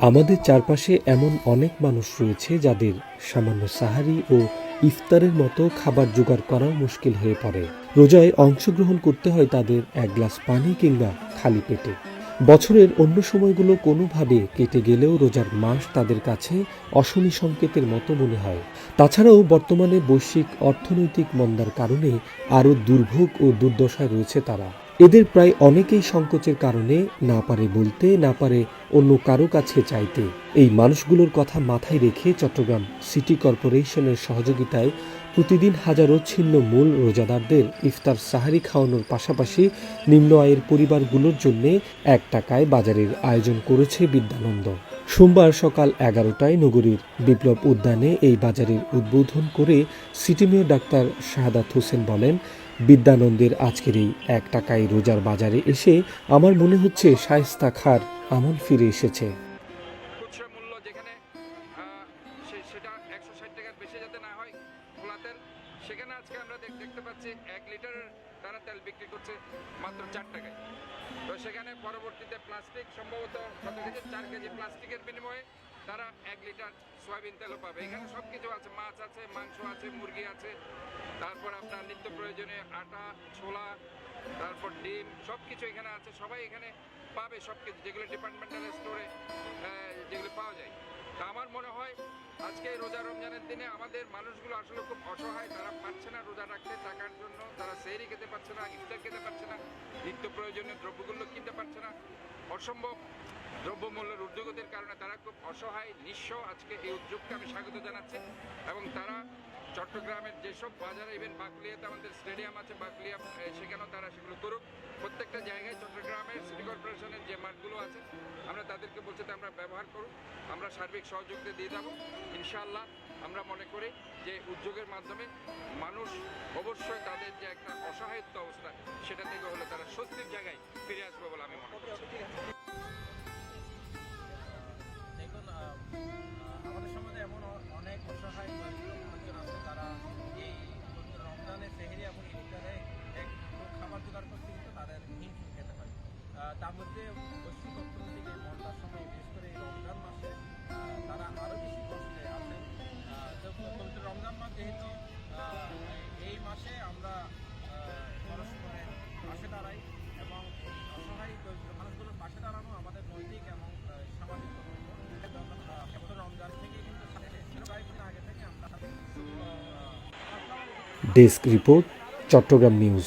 আমাদের চারপাশে এমন অনেক মানুষ রয়েছে যাদের সামান্য সাহারি ও ইফতারের মতো খাবার জোগাড় করাও মুশকিল হয়ে পড়ে। রোজায় অংশগ্রহণ করতে হয় তাদের এক গ্লাস পানি কিংবা খালি পেটে। বছরের অন্য সময়গুলো কোনোভাবে কেটে গেলেও রোজার মাস তাদের কাছে অশনি সংকেতের মতো মনে হয়। তাছাড়াও বর্তমানে বৈশ্বিক অর্থনৈতিক মন্দার কারণে আরও দুর্ভোগ ও দুর্দশায় রয়েছে তারা। এদের প্রায় অনেকেই সংকোচের কারণে না পারে বলতে, না পারে অন্য কারও কাছে চাইতে। এই মানুষগুলোর কথা মাথায় রেখে চট্টগ্রাম সিটি কর্পোরেশনের সহযোগিতায় প্রতিদিন হাজারো ছিন্ন মূল রোজাদারদের ইফতার সাহারি খাওয়ানোর পাশাপাশি নিম্ন আয়ের পরিবারগুলোর জন্য এক টাকায় বাজারের আয়োজন করেছে বিদ্যানন্দ। সোমবার সকাল এগারোটায় নগরীর বিপ্লব উদ্যানে এই বাজারের উদ্বোধন করে city mayor doctor Shahadat Hossain বলেন বিদ্যানন্দের আজকের এই এক টাকায় রোজার বাজারে এসে আমার মনে হচ্ছে শায়স্তা খার আমল ফিরে এসেছে। সেখানে আজকে আমরা দেখতে পাচ্ছি এক তেল বিক্রি করছে মাত্র চার তো সেখানে পরবর্তীতে প্লাস্টিক, সম্ভবত চার কেজি প্লাস্টিকের বিনিময়ে তারা এক লিটার সয়াবিন তেলও পাবে। এখানে সব কিছু আছে, মাছ আছে, মাংস আছে, মুরগি আছে। তারপর আপনার নিত্য প্রয়োজনীয় আটা, ছোলা, তারপর ডিম সব কিছু এখানে আছে। সবাই এখানে পাবে সব কিছু যেগুলো ডিপার্টমেন্টাল স্টোরে যেগুলো পাওয়া যায়। তা আমার মনে হয়, আজকে রোজা রমজানের দিনে আমাদের মানুষগুলো আসলে খুব অসহায়। তারা পারছে না রোজা রাখতে টাকার জন্য। তারা সেহরি খেতে পারছে না, ইফতার খেতে পারছে না, নিত্য প্রয়োজনীয় দ্রব্যগুলো কিনতে পারছে না। অসম্ভব। দ্রব্যমূল্যের উদ্যোগতের কারণে তারা খুব অসহায়, নিঃস্ব আজকে এই উদ্যোগকে আমি স্বাগত জানাচ্ছি এবং তারা চট্টগ্রামের যেসব বাজারে ইভেন বাকলিয়াতে আমাদের স্টেডিয়াম আছে, বাকলিয়া সেখানেও তারা সেগুলো করুক। প্রত্যেকটা জায়গায় চট্টগ্রামের সিটি কর্পোরেশনের যে মাঠগুলো আছে, আমরা তাদেরকে বলছি আমরা ব্যবহার করুক, আমরা সার্বিক সহযোগিতা দিয়ে যাব। ইনশাআল্লাহ আমরা মনে করি যে উদ্যোগের মাধ্যমে মানুষ অবশ্যই তাদের যে একটা অসহায়ত্ব অবস্থা, সেটা থেকে হলে তারা স্বস্তির জায়গায় ফিরে আসবে বলে আমি মনে করছি। করতে কিন্তু তাদের হিমশিম খেতে হয়। তার মধ্যে বৈশ্বিক অর্থনৈতিক মন্দার সময় বিশেষ করে রমজান মাসে তারা আরও বেশি কষ্টে আছে। আহ, তো রমজান মাস যেহেতু এই মাসে আমরা পরস্পরের পাশে দাঁড়াই এবং অসহায় মানুষগুলোর পাশে দাঁড়ানো আমাদের নৈতিক এবং সামাজিক রমজান থেকে কিন্তু আগে থেকে আমরা ডেস্ক রিপোর্ট চট্টগ্রাম নিউজ।